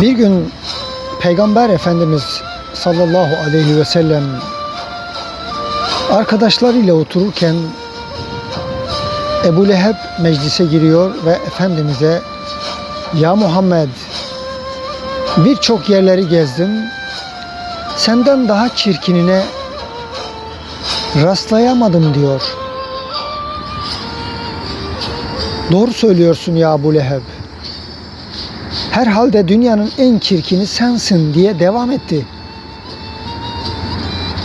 Bir gün Peygamber Efendimiz sallallahu aleyhi ve sellem arkadaşlarıyla otururken Ebu Leheb meclise giriyor ve Efendimiz'e Ya Muhammed birçok yerleri gezdim. Senden daha çirkinine rastlayamadım diyor. Doğru söylüyorsun ya Ebu Leheb. Herhalde dünyanın en çirkini sensin diye devam etti.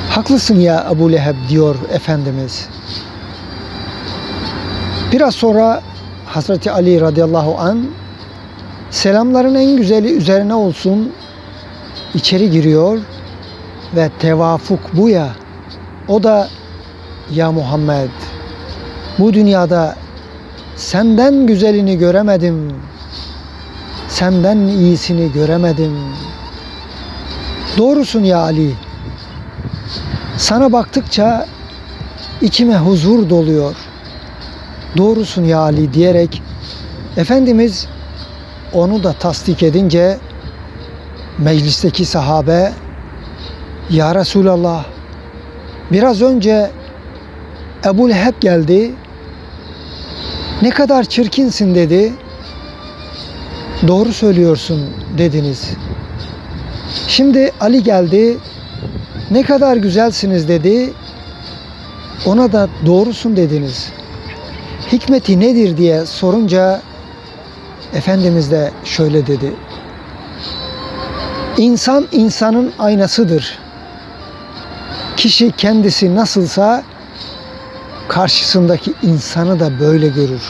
Haklısın ya Ebu Leheb diyor Efendimiz. Biraz sonra Hazreti Ali radıyallahu an selamların en güzeli üzerine olsun içeri giriyor ve tevafuk bu ya o da ya Muhammed bu dünyada senden güzelini göremedim senden iyisini göremedim. Doğrusun ya Ali. Sana baktıkça içime huzur doluyor. Doğrusun ya Ali diyerek Efendimiz onu da tasdik edince meclisteki sahabe Ya Resulallah biraz önce Ebu Leheb geldi. Ne kadar çirkinsin dedi doğru söylüyorsun dediniz şimdi Ali geldi ne kadar güzelsiniz dedi ona da doğrusun dediniz hikmeti nedir diye sorunca Efendimiz de şöyle dedi. İnsan insanın aynasıdır. Kişi kendisi nasılsa karşısındaki insanı da böyle görür.